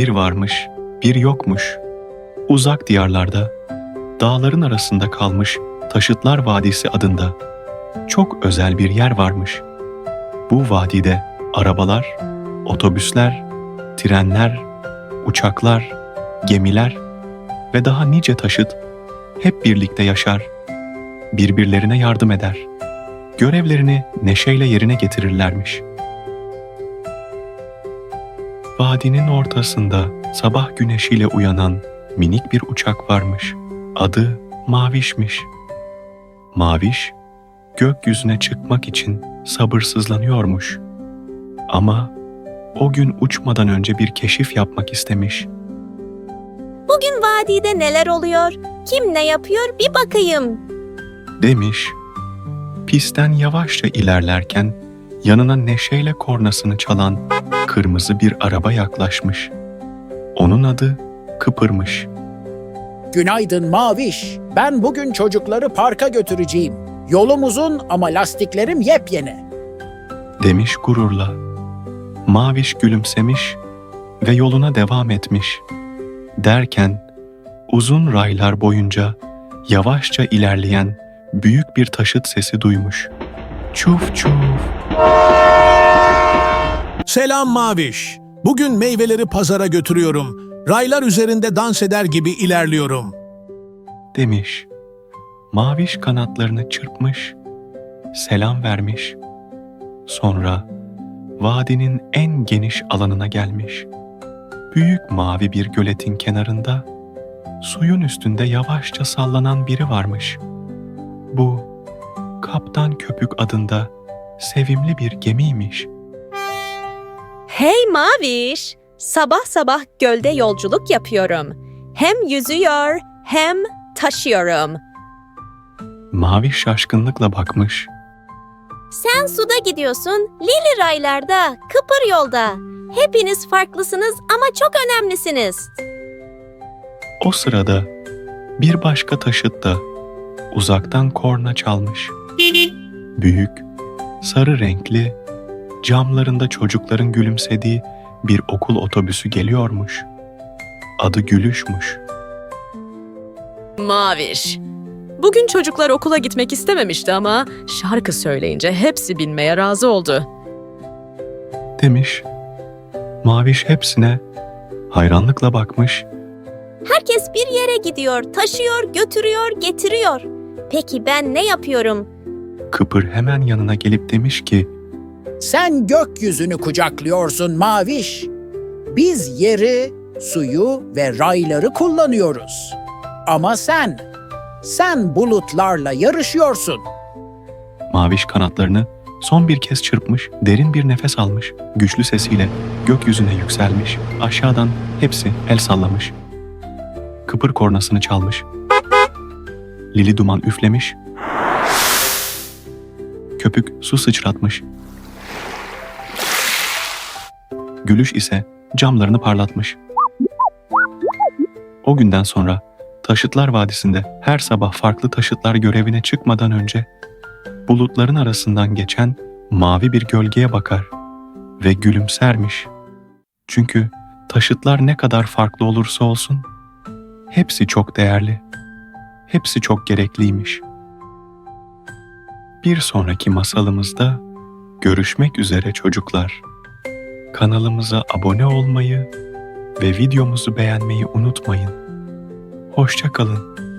Bir varmış, bir yokmuş. Uzak diyarlarda, dağların arasında kalmış Taşıtlar Vadisi adında çok özel bir yer varmış. Bu vadide arabalar, otobüsler, trenler, uçaklar, gemiler ve daha nice taşıt hep birlikte yaşar, birbirlerine yardım eder. Görevlerini neşeyle yerine getirirlermiş. Vadinin ortasında sabah güneşiyle uyanan minik bir uçak varmış. Adı Maviş'miş. Maviş, gökyüzüne çıkmak için sabırsızlanıyormuş. Ama o gün uçmadan önce bir keşif yapmak istemiş. Bugün vadide neler oluyor? Kim ne yapıyor bir bakayım. Demiş. Pistten yavaşça ilerlerken yanına neşeyle kornasını çalan kırmızı bir araba yaklaşmış. Onun adı Kıpırmış. Günaydın Maviş. Ben bugün çocukları parka götüreceğim. Yolum uzun ama lastiklerim yepyeni. demiş gururla. Maviş gülümsemiş ve yoluna devam etmiş. Derken uzun raylar boyunca yavaşça ilerleyen büyük bir taşıt sesi duymuş. Çuf çuf Selam Maviş. Bugün meyveleri pazara götürüyorum. Raylar üzerinde dans eder gibi ilerliyorum. demiş. Maviş kanatlarını çırpmış, selam vermiş. Sonra vadinin en geniş alanına gelmiş. Büyük mavi bir göletin kenarında suyun üstünde yavaşça sallanan biri varmış. Bu Kaptan Köpük adında sevimli bir gemiymiş. Hey Maviş, sabah sabah gölde yolculuk yapıyorum. Hem yüzüyor hem taşıyorum. Mavi şaşkınlıkla bakmış. Sen suda gidiyorsun, Lili raylarda, Kıpır yolda. Hepiniz farklısınız ama çok önemlisiniz. O sırada bir başka taşıt da uzaktan korna çalmış. Büyük, sarı renkli, camlarında çocukların gülümsediği bir okul otobüsü geliyormuş. Adı Gülüşmüş. Maviş. Bugün çocuklar okula gitmek istememişti ama şarkı söyleyince hepsi binmeye razı oldu. Demiş. Maviş hepsine hayranlıkla bakmış. Herkes bir yere gidiyor, taşıyor, götürüyor, getiriyor. Peki ben ne yapıyorum? Kıpır hemen yanına gelip demiş ki Sen gökyüzünü kucaklıyorsun Maviş. Biz yeri, suyu ve rayları kullanıyoruz. Ama sen, sen bulutlarla yarışıyorsun. Maviş kanatlarını son bir kez çırpmış, derin bir nefes almış, güçlü sesiyle gökyüzüne yükselmiş, aşağıdan hepsi el sallamış. Kıpır kornasını çalmış. Lili duman üflemiş. Köpük su sıçratmış. Gülüş ise camlarını parlatmış. O günden sonra Taşıtlar Vadisi'nde her sabah farklı taşıtlar görevine çıkmadan önce bulutların arasından geçen mavi bir gölgeye bakar ve gülümsermiş. Çünkü taşıtlar ne kadar farklı olursa olsun hepsi çok değerli. Hepsi çok gerekliymiş. Bir sonraki masalımızda görüşmek üzere çocuklar. Kanalımıza abone olmayı ve videomuzu beğenmeyi unutmayın. Hoşça kalın.